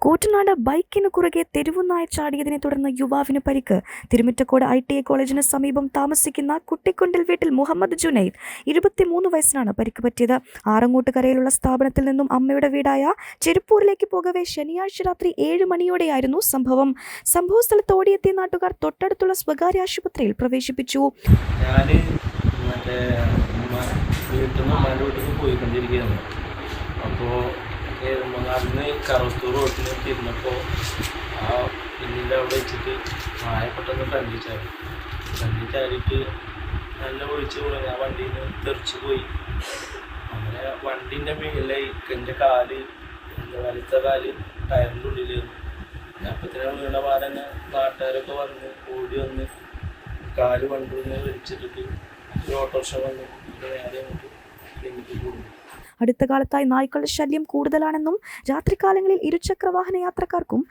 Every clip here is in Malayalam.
കൂറ്റനാട് ബൈക്കിന് കുറുകെ തെരുവുനായ ചാടിയതിനെ തുടർന്ന് യുവാവിന് പരിക്ക്. തിരുമിറ്റക്കോട് ഐ ടി ഐ കോളേജിന് സമീപം താമസിക്കുന്ന കുട്ടിക്കൊണ്ടിൽ വീട്ടിൽ മുഹമ്മദ് ജുനൈദ് ഇരുപത്തിമൂന്ന് വയസ്സിനാണ് പരിക്ക് പറ്റിയത്. ആറങ്ങോട്ടുകരയിലുള്ള സ്ഥാപനത്തിൽ നിന്നും അമ്മയുടെ വീടായ ചെരുപ്പൂരിലേക്ക് പോകവെ ശനിയാഴ്ച രാത്രി ഏഴ് മണിയോടെയായിരുന്നു സംഭവം. സംഭവ സ്ഥലത്ത് ഓടിയെത്തിയ നാട്ടുകാർ തൊട്ടടുത്തുള്ള സ്വകാര്യ ആശുപത്രിയിൽ പ്രവേശിപ്പിച്ചു. വീട്ടിൽ നിന്ന് ഉമ്മാന്റെ വീട്ടിൽ പോയിക്കൊണ്ടിരിക്കുകയാണ് അപ്പോൾ അന്ന് കറുത്തൂർ റോട്ടിൽ തിരിഞ്ഞപ്പോൾ ആ പിന്നിന്റെ അവിടെ വെച്ചിട്ട് മായ പെട്ടെന്ന് ഫ്രണ്ടിൽ ചാടി. ഫ്രണ്ടിൽ ചാടിയിട്ട് നല്ല ഒഴിച്ച് പോയി ആ വണ്ടിയിൽ നിന്ന് തെറിച്ച് പോയി. അങ്ങനെ വണ്ടീന്റെ മേലായി എന്റെ കാൽ എന്റെ വലത്തെ കാൽ ടയറിന്റെ ഉള്ളിലായിരുന്നു ഞാൻ അപ്പത്തിനാണ് വീണ പാടന്നെ നാട്ടുകാരൊക്കെ വന്ന് ഓടി വന്ന് കാൽ വണ്ടി വലിച്ചിട്ടിട്ട് ഒരു ഓട്ടോറിക്ഷ വന്നു. നേരെ അങ്ങോട്ട് ക്ലിനിക്കിൽ പോകുന്നു അടുത്ത കാലത്തായി നായ്ക്കളുടെ ശല്യം കൂടുതലാണെന്നും രാത്രികാലങ്ങളിൽ ഇരുചക്രവാഹന യാത്രക്കാർക്കും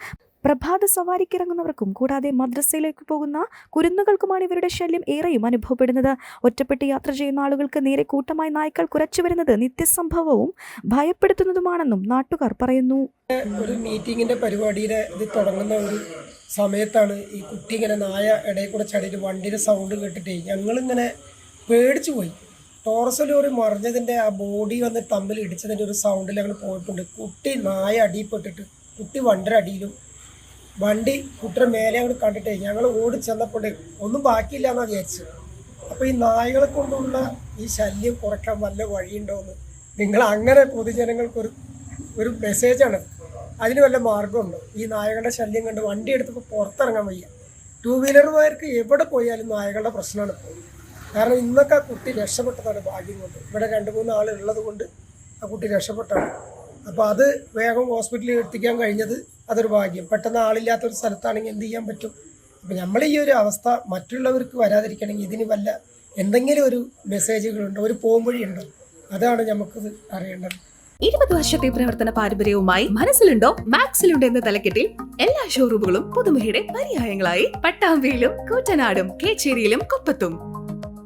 പ്രഭാത സവാരിക്കിറങ്ങുന്നവർക്കും കൂടാതെ മദ്രസയിലേക്ക് പോകുന്ന കുരുന്നുകൾക്കുമാണ് ഇവരുടെ ശല്യം ഏറെയും അനുഭവപ്പെടുന്നത്. ഒറ്റപ്പെട്ട് യാത്ര ചെയ്യുന്ന ആളുകൾക്ക് നേരെ കൂട്ടമായി നായ്ക്കൾ കുറച്ചു വരുന്നത് നിത്യസംഭവവും ഭയപ്പെടുത്തുന്നതുമാണെന്നും നാട്ടുകാർ പറയുന്നു. ഒരു മീറ്റിങ്ങിന്റെ പരിപാടിയുടെ ഇത് തുടങ്ങുന്ന ഒരു സമയത്താണ് ഈ കുട്ടി ഇങ്ങനെ നായ ഇടയിൽ കൂടെ ചടിയിട്ട് വണ്ടിയുടെ സൗണ്ട് കേട്ടിട്ടേ ഞങ്ങളിങ്ങനെ പേടിച്ചു പോയി. ടോറസ് ലോറി മറിഞ്ഞതിന്റെ ആ ബോഡി വന്ന് തമ്മിൽ ഇടിച്ചതിന്റെ ഒരു സൗണ്ടിൽ അങ്ങനെ പോയിട്ടുണ്ട്. കുട്ടി നായ അടിയിൽപ്പെട്ടിട്ട് കുട്ടി വണ്ടിയുടെ അടിയിലും. വണ്ടി കുട്ടിയുടെ മേലെ അങ്ങോട്ട് കണ്ടിട്ടേ ഞങ്ങൾ ഓടി ചെന്നപ്പോൾ ഒന്നും ബാക്കിയില്ല എന്നാണ് വിചാരിച്ചത് അപ്പോൾ ഈ നായകളെ കൊണ്ടുള്ള ഈ ശല്യം കുറയ്ക്കാൻ വല്ല വഴിയുണ്ടോയെന്ന് നിങ്ങൾ അങ്ങനെ പൊതുജനങ്ങൾക്കൊരു ഒരു മെസ്സേജാണ് അതിന് വല്ല മാർഗമുണ്ടോ ഈ നായകളുടെ ശല്യം കണ്ട് വണ്ടി എടുത്തപ്പോൾ പുറത്തിറങ്ങാൻ വയ്യ. ടൂ വീലർമാർക്ക് എവിടെ പോയാലും നായകളുടെ പ്രശ്നമാണ്. കാരണം ഇന്നൊക്കെ ആ കുട്ടി രക്ഷപ്പെട്ടതാണ് ഭാഗ്യം കൊണ്ട്. ഇവിടെ രണ്ട് മൂന്ന് ആൾ ഉള്ളത് കൊണ്ട് ആ കുട്ടി രക്ഷപ്പെട്ടാണ്. അപ്പോൾ അത് വേഗം ഹോസ്പിറ്റലിൽ എത്തിക്കാൻ കഴിഞ്ഞത് അതൊരു ഭാഗ്യം. പെട്ടെന്ന് ആളില്ലാത്തൊരു സ്ഥലത്താണെങ്കിൽ എന്ത് ചെയ്യാൻ പറ്റും? അപ്പം നമ്മൾ ഈ ഒരു അവസ്ഥ മറ്റുള്ളവർക്ക് വരാതിരിക്കണമെങ്കിൽ ഇതിന് വല്ല എന്തെങ്കിലും ഒരു മെസ്സേജുകളുണ്ടോ ഒരു പോംവഴിയുണ്ടോ അതാണ് നമുക്കിത് അറിയേണ്ടത്. ഇരുപത് വർഷത്തെ പ്രവർത്തന പാരമ്പര്യവുമായി മനസ്സിലുണ്ടോ? മാക്സിലുണ്ടോ എന്ന തലക്കെട്ടിൽ എല്ലാ ഷോറൂമുകളും പുതുമയുടെ പര്യായങ്ങളായി. പട്ടാമ്പിയിലും കൂറ്റനാടും കേച്ചേരിയിലും കൊപ്പത്തും.